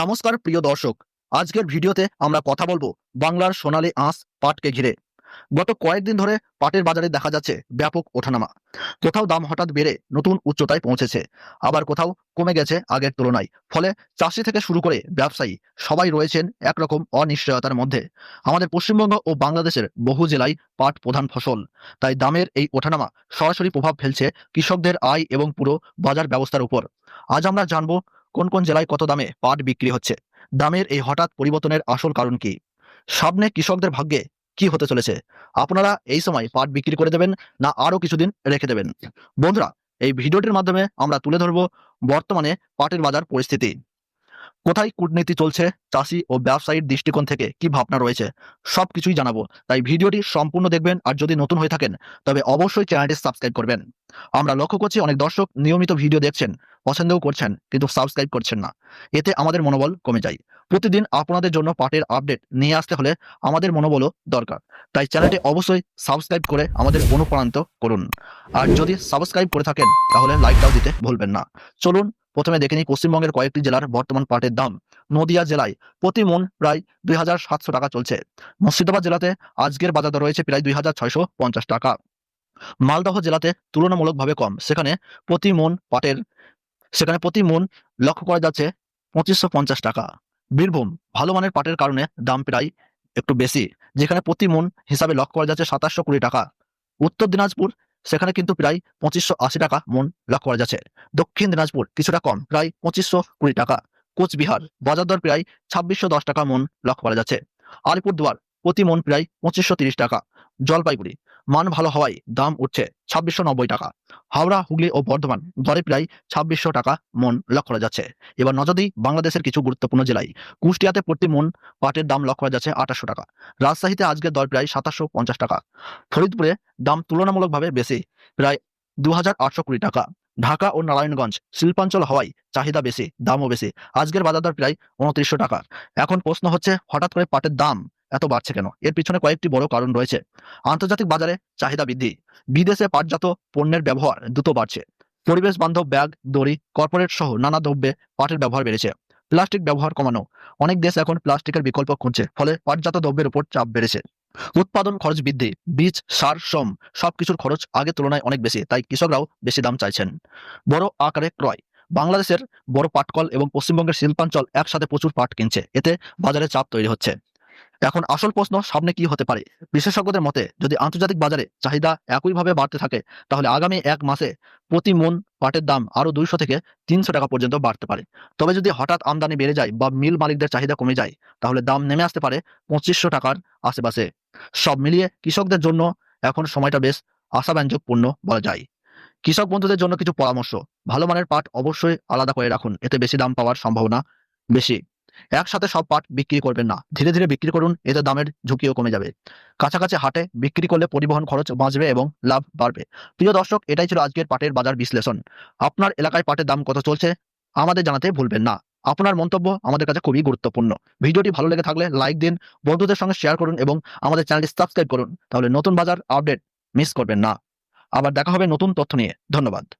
নমস্কার, প্রিয় দর্শক। আজকের ভিডিওতে আমরা কথা বলব বাংলার সোনালী আঁশ পাটকে ঘিরে। গত কয়েকদিন ধরে পাটের বাজারে দেখা যাচ্ছে ব্যাপক ওঠানামা। কোথাও দাম হঠাৎ বেড়ে নতুন উচ্চতায় পৌঁছেছে, আবার কোথাও কমে গেছে আগের তুলনায়। ফলে চাষি থেকে শুরু করে ব্যবসায়ী সবাই রয়েছেন একরকম অনিশ্চয়তার মধ্যে। আমাদের পশ্চিমবঙ্গ ও বাংলাদেশের বহু জেলায় পাট প্রধান ফসল। তাই দামের এই ওঠানামা সরাসরি প্রভাব ফেলছে কৃষকদের আয় এবং পুরো বাজার ব্যবস্থার উপর। আজ আমরা জানব কোন কোন জেলায় কত দামে পাট বিক্রি হচ্ছে? দামের এই হঠাৎ পরিবর্তনের আসল কারণ কি? সামনে কৃষকদের ভাগ্যে কি হতে চলেছে? আপনারা এই সময় পাট বিক্রি করে দেবেন না আরও কিছুদিন রেখে দেবেন? বন্ধুরা, এই ভিডিওটির মাধ্যমে আমরা তুলে ধরব বর্তমানে পাটের বাজার পরিস্থিতি। কোথায় কূটনীতি চলছে, চাষি ও ব্যবসায়ীর দৃষ্টিকোণ থেকে কি ভাবনা রয়েছে সব কিছুই জানাব। তাই ভিডিওটি সম্পূর্ণ দেখবেন আর যদি নতুন হয়ে থাকেন, তবে অবশ্যই চ্যানেলটি সাবস্ক্রাইব করবেন। আমরা লক্ষ্য করছি অনেক দর্শক নিয়মিত ভিডিও দেখছেন, পছন্দও করছেন, কিন্তু সাবস্ক্রাইব করছেন না। এতে আমাদের মনোবল কমে যায়। প্রতিদিন আপনাদের জন্য পাটের আপডেট নিয়ে আসতে হলে আমাদের মনোবলও দরকার। তাই চ্যানেলটি অবশ্যই সাবস্ক্রাইব করে আমাদের অনুপ্রাণিত করুন। আর যদি সাবস্ক্রাইব করে থাকেন, তাহলে লাইকটাও দিতে ভুলবেন না। চলুন প্রথমে দেখে নিই পশ্চিমবঙ্গের কয়েকটি জেলার বর্তমান পাটের দাম। নদিয়া জেলায় প্রতি মন প্রায় দুই হাজার সাতশো টাকা চলছে। মুর্শিদাবাদ জেলাতে আজকের বাজার রয়েছে প্রায় দুই হাজার ছয়শো পঞ্চাশ টাকা। মালদহ জেলাতে তুলনামূলকভাবে কম। সেখানে প্রতি মন পাটের, সেখানে প্রতি মন লক্ষ্য করা যাচ্ছে পঁচিশশো টাকা। বীরভূম, ভালো মানের পাটের কারণে দাম প্রায় একটু বেশি, যেখানে প্রতি মন হিসাবে লক্ষ্য করা যাচ্ছে সাতাশশো কুড়ি টাকা। উত্তর দিনাজপুর সেখানে কিন্তু প্রায় পঁচিশশো আশি টাকা মন লক্ষ্য করা যাচ্ছে। দক্ষিণ দিনাজপুর কিছুটা কম, প্রায় পঁচিশশো কুড়ি টাকা। কোচবিহার, বাজার দর প্রায় ছাব্বিশশো দশ টাকা মন লক্ষ্য করা যাচ্ছে। আলিপুরদুয়ার প্রতি মন প্রায় পঁচিশশো তিরিশ টাকা। জলপাইগুড়ি, মান ভালো হওয়ায় দাম উঠছে ছাব্বিশশো নব্বই টাকা। হাওড়া, হুগলি ও বর্ধমান দরে প্রায় ছাব্বিশশো টাকা মন লক্ষ্য করা যাচ্ছে। এবার নজর বাংলাদেশের কিছু গুরুত্বপূর্ণ জেলায়। কুষ্টিয়াতে প্রতি মন পাটের দাম লক্ষ্য করা যাচ্ছে আঠাশশো টাকা। রাজশাহীতে আজকের দর প্রায় সাতাশশো পঞ্চাশ টাকা। ফরিদপুরে দাম তুলনামূলকভাবে বেশি, প্রায় দু হাজার আটশো কুড়ি টাকা। ঢাকা ও নারায়ণগঞ্জ শিল্পাঞ্চল হওয়ায় চাহিদা বেশি, দামও বেশি। আজকের বাজার দর প্রায় উনত্রিশশো টাকা। এখন প্রশ্ন হচ্ছে, হঠাৎ করে পাটের দাম এত বাড়ছে কেন? এর পিছনে কয়েকটি বড় কারণ রয়েছে। আন্তর্জাতিক বাজারে চাহিদা বৃদ্ধি। বিদেশে পাটজাত পণ্যের ব্যবহার দ্রুত বাড়ছে। পরিবেশ বান্ধব ব্যাগ, দড়ি, কর্পোরেট সহ নানা দ্রব্যে পাটের ব্যবহার বেড়েছে। প্লাস্টিক ব্যবহার কমানো। অনেক দেশ এখন প্লাস্টিকের বিকল্প খুঁজছে, ফলে পাটজাত দ্রব্যের উপর চাপ বেড়েছে। উৎপাদন খরচ বৃদ্ধি, বীজ, সার, শ্রম সবকিছুর খরচ আগের তুলনায় অনেক বেশি, তাই কৃষকরাও বেশি দাম চাইছেন। বড় আকারে ক্রয়। বাংলাদেশের বড় পাটকল এবং পশ্চিমবঙ্গের শিল্পাঞ্চল একসাথে প্রচুর পাট কিনছে। এতে বাজারে চাপ তৈরি হচ্ছে। এখন আসল প্রশ্ন সামনে কি হতে পারে? বিশেষজ্ঞদের মতে, যদি আন্তর্জাতিক বাজারে চাহিদা একইভাবে বাড়তে থাকে, তাহলে আগামী এক মাসে প্রতি মন পাটের দাম আরও দুইশো থেকে তিনশো টাকা পর্যন্ত বাড়তে পারে। তবে যদি হঠাৎ আমদানি বেড়ে যায় বা মিল মালিকদের চাহিদা কমে যায়, তাহলে দাম নেমে আসতে পারে পঁচিশশো টাকার আশেপাশে। সব মিলিয়ে কৃষকদের জন্য এখন সময়টা বেশ আশাব্যঞ্জকপূর্ণ বলা যায়। কৃষক বন্ধুদের জন্য কিছু পরামর্শ। ভালো মানের পাট অবশ্যই আলাদা করে রাখুন, এতে বেশি দাম পাওয়ার সম্ভাবনা বেশি। একসাথে সব পাট বিক্রি করবেন না। ধীরে ধীরে বিক্রি করুন, এতে দামের ঝুঁকিও কমে যাবে। কাছাকাছি হাটে বিক্রি করলে পরিবহন খরচ বাঁচবে এবং লাভ বাড়বে। প্রিয় দর্শক, এটাই ছিল আজকের পাটের বাজার বিশ্লেষণ। আপনার এলাকায় পাটের দাম কত চলছে, আমাদের জানাতে ভুলবেন না। আপনার মন্তব্য আমাদের কাছে খুবই গুরুত্বপূর্ণ। ভিডিওটি ভালো লেগে থাকলে লাইক দিন, বন্ধুদের সঙ্গে শেয়ার করুন এবং আমাদের চ্যানেলটি সাবস্ক্রাইব করুন। তাহলে নতুন বাজার আপডেট মিস করবেন না। আবার দেখা হবে নতুন তথ্য নিয়ে। ধন্যবাদ।